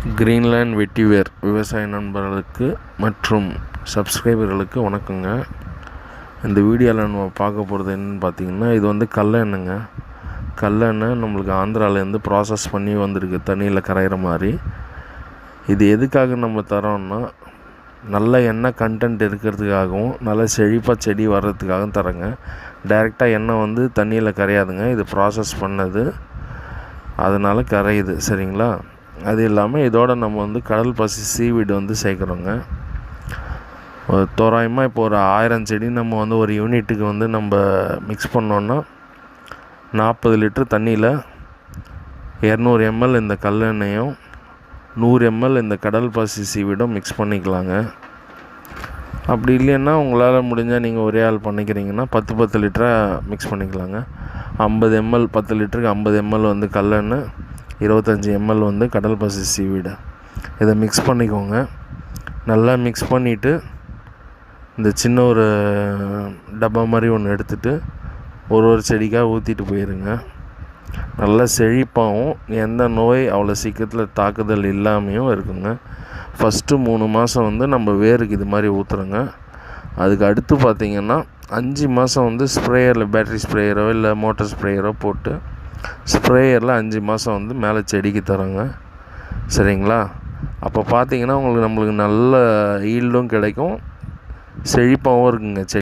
Greenland வெட்டிவேர் விவசாய நண்பர்களுக்கு மற்றும் சப்ஸ்கிரைபர்களுக்கு வணக்கங்க. இந்த வீடியோவில் நம்ம பார்க்க போகிறது என்னென்னு பார்த்தீங்கன்னா இது வந்து கடலெண்ணெய்ங்க கல்லெண்ணெய் நம்மளுக்கு ஆந்திராவிலேருந்து ப்ராசஸ் பண்ணி வந்திருக்கு தண்ணியில் கரையிற மாதிரி. இது எதுக்காக நம்ம தரோம்னா நல்ல எண்ணெய் கண்டென்ட் இருக்கிறதுக்காகவும் நல்ல செழிப்பாக செடி வர்றதுக்காகவும் தரேங்க டைரெக்டாக எண்ணெய் வந்து தண்ணியில் கரையாதுங்க. இது ப்ராசஸ் பண்ணது. அதனால் கரையுது. சரிங்களா? அது இல்லாமல் இதோட நம்ம வந்து கடல் பசி சீவீடு வந்து சேர்க்குறோங்க. ஒரு தோராயமாக இப்போ ஒரு ஆயிரம் செடி நம்ம வந்து ஒரு யூனிட்டுக்கு வந்து நம்ம மிக்ஸ் பண்ணோன்னா நாற்பது லிட்டர் தண்ணியில் இரநூறு எம்எல் இந்த கல்லெண்ணையும் நூறு எம்எல் இந்த கடல் பாசி சீவிடும் மிக்ஸ் பண்ணிக்கலாங்க. அப்படி இல்லைன்னா உங்களால் முடிஞ்சால் நீங்கள் ஒரே ஆள் பண்ணிக்கிறீங்கன்னா பத்து பத்து லிட்டராக மிக்ஸ் பண்ணிக்கலாங்க. ஐம்பது எம்எல் பத்து லிட்டருக்கு ஐம்பது எம்எல் வந்து கல்லெண்ணெய் இருபத்தஞ்சி எம்எல் வந்து கடல் பசி சீவீடு இதை மிக்ஸ் பண்ணிக்கோங்க. நல்லா மிக்ஸ் பண்ணிவிட்டு இந்த சின்ன ஒரு டப்பா மாதிரி ஒன்று எடுத்துகிட்டு ஒரு ஒரு செடிக்காக ஊற்றிட்டு போயிருங்க. நல்லா செழிப்பாகவும் எந்த நோய் அவ்வளோ சீக்கிரத்தில் தாக்குதல் இல்லாமையும் இருக்குங்க. ஃபஸ்ட்டு மூணு மாதம் வந்து நம்ம வேருக்கு இது மாதிரி ஊற்றுறோங்க அதுக்கு அடுத்து பார்த்திங்கன்னா அஞ்சு மாதம் வந்து ஸ்ப்ரேயரில் பேட்ரி ஸ்ப்ரேயரோ இல்லை மோட்டர் ஸ்ப்ரேயரோ போட்டு ஸ்ப்ரேயரில் அஞ்சு மாதம் வந்து மேலே செடிக்கு தரோங்க. சரிங்களா? அப்போ பார்த்தீங்கன்னா உங்களுக்கு நம்மளுக்கு நல்ல ஈல்டும் கிடைக்கும். செழிப்பாகவும் இருக்குங்க செடி.